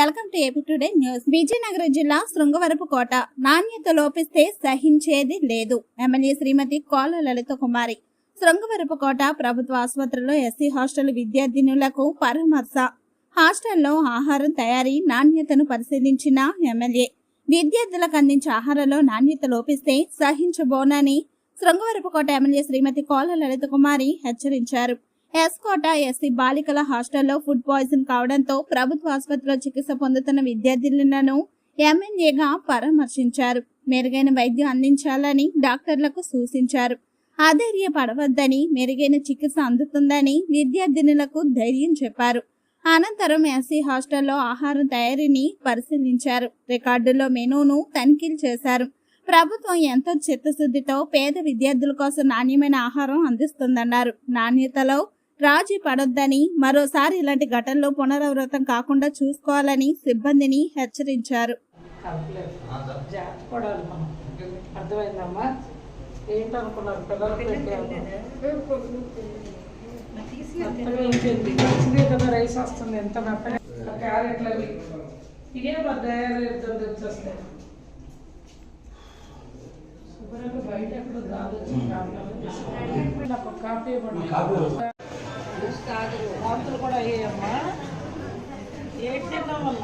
Welcome to AP today news. Vizianagaram జిల్లా శృంగవరపు కోట. నాణ్యత లోపిస్తే సహించేది లేదు. ఎమ్మెల్యే శ్రీమతి కోల లలిత కుమారి. శృంగవరపు కోట ప్రభుత్వ ఆసుపత్రిలో ఎస్సీ హాస్టల్ విద్యార్థినులకు పరామర్శ. హాస్టల్లో ఆహారం తయారీ నాణ్యతను పరిశీలించిన ఎమ్మెల్యే. విద్యార్థులకు అందించే ఆహారంలో నాణ్యత లోపిస్తే సహించబోనని శృంగవరపుకోట ఎమ్మెల్యే శ్రీమతి కోల లలిత కుమారి హెచ్చరించారు. ఎస్కోట ఎస్సీ బాలికల హాస్టల్లో ఫుడ్ పాయిజన్ కావడంతో ప్రభుత్వ ఆసుపత్రిలో చికిత్స పొందుతున్న విద్యార్థినులను ఎమ్మెల్యేగా పరామర్శించారు. మెరుగైన వైద్యం అందించాలని డాక్టర్లకు సూచించారు. అధైర్యపడవద్దని మెరుగైన చికిత్స అందుతుందని విద్యార్థినులకు ధైర్యం చెప్పారు. అనంతరం ఎస్సీ హాస్టల్లో ఆహారం తయారీని పరిశీలించారు. రికార్డుల్లో మెనూను తనిఖీలు చేశారు. ప్రభుత్వం ఎంతో చిత్తశుద్ధితో పేద విద్యార్థుల కోసం నాణ్యమైన ఆహారం అందిస్తుందన్నారు. నాణ్యతలో రాజీ పడొద్దని మరోసారి ఇలాంటి ఘటనలు పునరావృతం కాకుండా చూసుకోవాలని సిబ్బందిని హెచ్చరించారు. కలపలేదు జాగ్రత్త పడాలి మనం అర్థమైందమ్మా? ఏంటనుకున్నారు? పిల్లలు పెట్టాము మెత్తగా అయిపోయింది మంచిదే కదా రైస్ వస్తుంది. ఎంత మెత్తగా ఆ. క్యారెట్లు అవి ఇదే తయారు తెచ్చేస్తాయి శుభ్రంగా బయట ఎక్కడ నాకు కాఫీ ఇవ్వండి. వాంతులు కూడా అయ్యాయమ్మా ఏంటి తిన్నాం వల్ల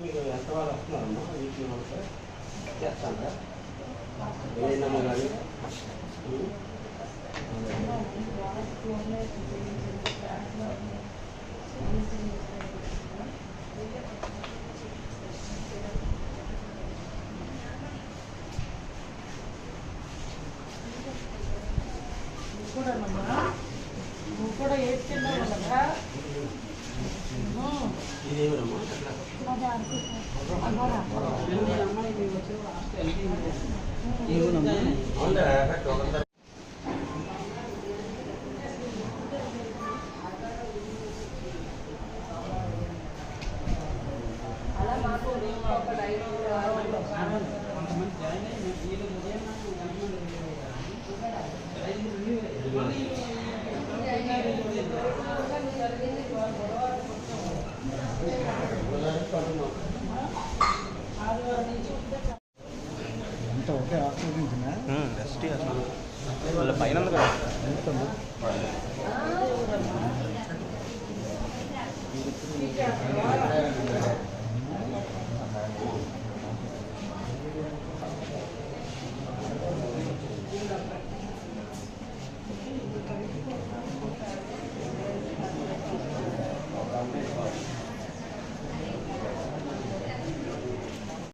మీరు ఎంతవాళ్ళు వస్తున్నారమ్మా వీక్లీ వన్స్ చేస్తాను ఏదైనా కానీ అలా Yeah.